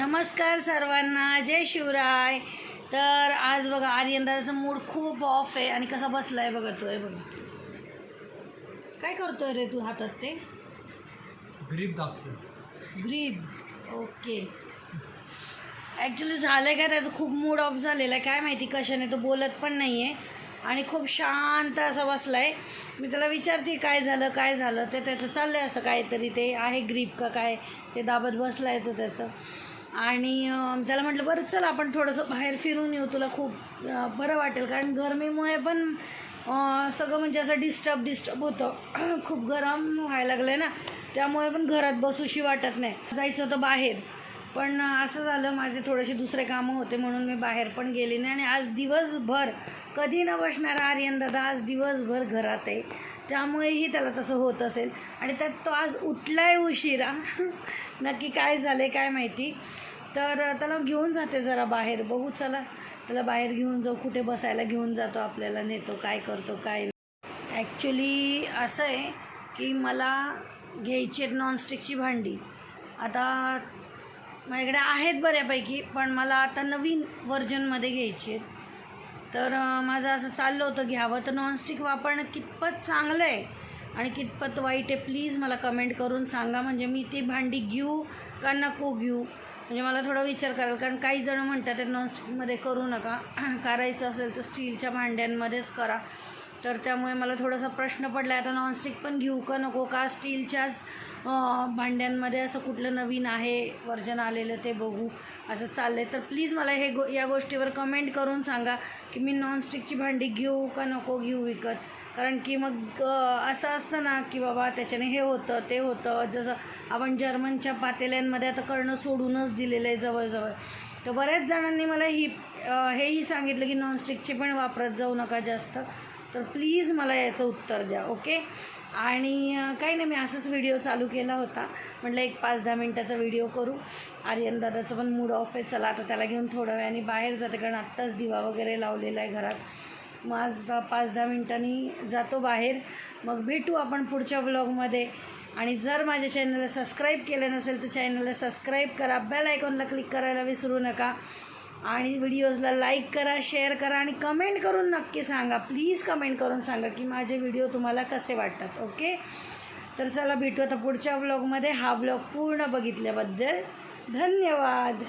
नमस्कार सर्वांना जय शिवराय. तर आज बघा आर्यनदाचा मूड खूप ऑफ आहे आणि कसा बसलाय बघा तो आहे बघा. काय करतोय रे तू हातात ते? ग्रीप दाबतो ग्रीप? ओके. ॲक्च्युली झालं आहे का त्याचं? खूप मूड ऑफ झालेला आहे. काय माहिती कशाने तो बोलत पण नाही आहे आणि खूप शांत असा बसला आहे मी त्याला विचारते काय झालं काय झालं? ते त्याचं चाललं आहे असं काहीतरी. ते आहे ग्रीप का काय? ते दाबत बसला आहे तो त्याचं. आणि त्याला म्हटलं बरं चल आपण थोडंसं बाहेर फिरून येऊ तुला खूप बरं वाटेल. कारण गरमीमुळे पण सगळं म्हणजे असं डिस्टर्ब डिस्टर्ब होतं. खूप गरम व्हायला लागलं आहे ना. त्यामुळे पण घरात बसूशी वाटत नाही. जायचं होतं बाहेर. पण असं झालं माझे थोडेसे दुसरे कामं होते म्हणून मी बाहेर पण गेले नाही. आणि आज दिवसभर कधी न बसणारा आर्यन दादा आज दिवसभर घरात आहे. त्यामुळेही त्याला तसं होत असेल. आणि त्यात तो आज उठलाय उशिरा. नक्की काय झालं आहे काय माहिती. तर त्याला घेऊन जाते जरा बाहेर. बघू चला. त्याला बाहेर घेऊन जाऊ. कुठे बसायला घेऊन जातो आपल्याला नेतो काय करतो काय ॲक्च्युली असं आहे की मला घ्यायची आहेत नॉनस्टिकची भांडी. आता माझ्याकडे आहेत बऱ्यापैकी पण मला आता नवीन व्हर्जनमध्ये घ्यायची आहेत. तर माझं असं चाललं होतं घ्यावं. तर नॉनस्टिक वापरणं कितपत चांगलं आहे आणि कितपत वाईट आहे प्लीज मला कमेंट करून सांगा. म्हणजे मी ती भांडी घेऊ का नको घेऊ? म्हणजे मला थोडा विचार कराल कारण काही जण म्हणतात ते नॉनस्टिकमध्ये करू नका. करायचं असेल तर स्टीलच्या भांड्यांमध्येच करा. तर त्यामुळे मला थोडासा प्रश्न पडला आहे आता नॉनस्टिक पण घेऊ का नको का? स्टीलच्याच भांड्यांमध्ये असं कुठलं नवीन आहे वर्जन आलेलं ते बघू असं चाललं आहे तर प्लीज मला हे गो या गोष्टीवर कमेंट करून सांगा की मी नॉनस्टिकची भांडी घेऊ का नको घेऊ विकत? कारण की मग असं असतं ना की बाबा त्याच्याने हे होतं ते होतं. जसं आपण जर्मनच्या पातेल्यांमध्ये आता करणं सोडूनच दिलेलं आहे जवळजवळ. तर बऱ्याच जणांनी मला ही हेही सांगितलं की नॉनस्टिकची पण वापरत जाऊ नका जास्त. तर प्लीज मला याचं उत्तर द्या ओके? आणि काही नाही मी असंच व्हिडिओ चालू केला होता. म्हटलं एक पाच दहा मिनटाचा व्हिडिओ करू. आर्यन दादाचं पण मूड ऑफ आहे चला आता त्याला घेऊन थोड्या वेळाने बाहेर जाते कारण आत्ताच दिवा वगैरे लावलेला आहे घरात. मग आज दहा पाच दहा मिनटांनी जातो बाहेर. मग भेटू आपण पुढच्या ब्लॉगमध्ये आणि जर माझ्या चॅनलला सबस्क्राईब केलं नसेल तर चॅनलला सबस्क्राईब करा. बेल आयकॉनला क्लिक करायला विसरू नका. आणि व्हिडिओजला लाईक करा शेअर करा आणि कमेंट करून नक्की सांगा. प्लीज कमेंट करून सांगा की माझे व्हिडिओ तुम्हाला कसे वाटतात ओके? तर चला भेटू आता पुढच्या व्लॉगमध्ये हा व्लॉग पूर्ण बघितल्याबद्दल धन्यवाद.